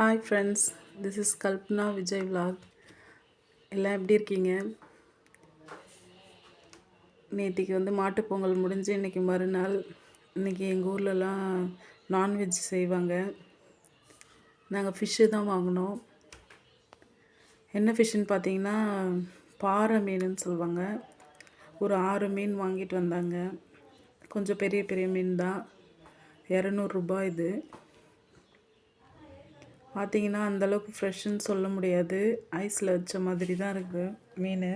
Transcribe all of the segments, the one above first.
Hi friends this is Kalpana Vijay vlog எல்லாம் எப்படி இருக்கீங்க? நேற்றுக்கு வந்து மாட்டுப் பொங்கல் முடிஞ்சு இன்றைக்கி மறுநாள் இன்றைக்கி எங்கள் ஊர்லலாம் நான்வெஜ் செய்வாங்க. நாங்கள் ஃபிஷ்ஷு தான் வாங்கினோம். என்ன ஃபிஷ்ஷுன்னு பார்த்தீங்கன்னா பாறை மீனுன்னு சொல்லுவாங்க ஒரு ஆறு மீன் வாங்கிட்டு வந்தாங்க. கொஞ்சம் பெரிய பெரிய மீன் தான். இரநூறுபா இது. பார்த்தீங்கன்னா அந்தளவுக்கு ஃப்ரெஷ்ஷுன்னு சொல்ல முடியாது. ஐஸில் வச்ச மாதிரி தான் இருக்குது மீன்.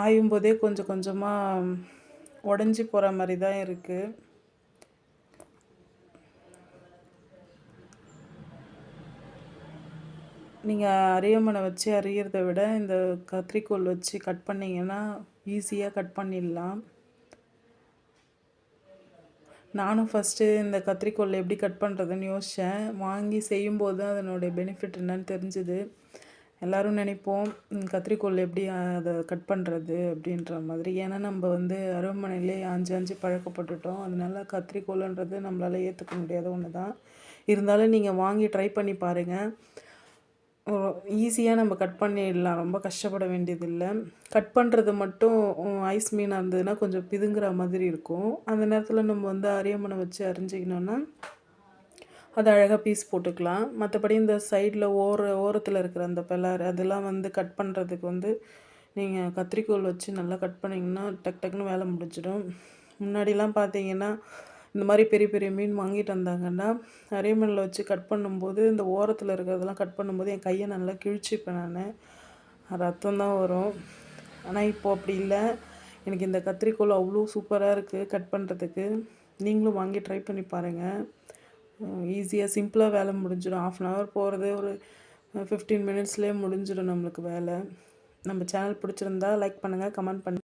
ஆயும் போதே கொஞ்சம் கொஞ்சமாக உடஞ்சி போகிற மாதிரி தான் இருக்குது நீங்கள் அரியமனை வச்சு அறியறதை விட இந்த கத்திரிக்கோல் வச்சு கட் பண்ணிங்கன்னா ஈஸியாக கட் பண்ணிடலாம். நானும் ஃபஸ்ட்டு இந்த கத்திரிக்கோல் எப்படி கட் பண்ணுறதுன்னு யோசித்தேன் வாங்கி செய்யும்போது தான் அதனுடைய பெனிஃபிட் என்னன்னு தெரிஞ்சுது. எல்லோரும் நினைப்போம் கத்திரிக்கோல் எப்படி அதை கட் பண்ணுறது அப்படின்ற மாதிரி. ஏன்னா நம்ம வந்து அருவமனையிலே அஞ்சு அஞ்சு பழக்கப்பட்டுட்டோம். அதனால கத்திரிக்கோல்ன்றது நம்மளால் ஏற்றுக்க முடியாத ஒன்று தான் இருந்தாலும் நீங்கள் வாங்கி ட்ரை பண்ணி பாருங்கள் ஈஸியாக நம்ம கட் பண்ணிடலாம். ரொம்ப கஷ்டப்பட வேண்டியதில்லை. கட் பண்ணுறது மட்டும் ஐஸ் மீனாக இருந்ததுன்னா கொஞ்சம் பிதுங்குற மாதிரி இருக்கும். அந்த நேரத்தில் நம்ம வந்து அரியமனை வச்சு அரிஞ்சிக்கணுன்னா அது அழகாக பீஸ் போட்டுக்கலாம். மற்றபடி இந்த சைடில் ஓர ஓரத்தில் இருக்கிற அந்த பிளார் அதெல்லாம் வந்து கட் பண்ணுறதுக்கு வந்து நீங்கள் கத்திரிக்கோல் வச்சு நல்லா கட் பண்ணிங்கன்னா டக் டக்குன்னு வேலை முடிஞ்சிடும். முன்னாடிலாம் பார்த்தீங்கன்னா இந்த மாதிரி பெரிய பெரிய மீன் வாங்கிட்டு வந்தாங்கன்னா நிறைய மீனில் வச்சு கட் பண்ணும்போது இந்த ஓரத்தில் இருக்கிறதெல்லாம் கட் பண்ணும்போது என் கையை நல்லா கிழிச்சிப்பேன் நான். ரத்தம் தான் வரும். ஆனால் இப்போது அப்படி இல்லை. எனக்கு இந்த கத்திரிக்கோள் அவ்வளோ சூப்பராக இருக்குது கட் பண்ணுறதுக்கு நீங்களும் வாங்கி ட்ரை பண்ணி பாருங்கள் ஈஸியாக சிம்பிளாக வேலை முடிஞ்சிடும். ஆஃப் அன் ஹவர் போகிறது ஒரு ஃபிஃப்டீன் மினிட்ஸ்லேயே முடிஞ்சிடும் நம்மளுக்கு வேலை. நம்ம சேனல் பிடிச்சிருந்தா லைக் பண்ணுங்கள் கமெண்ட் பண்ணி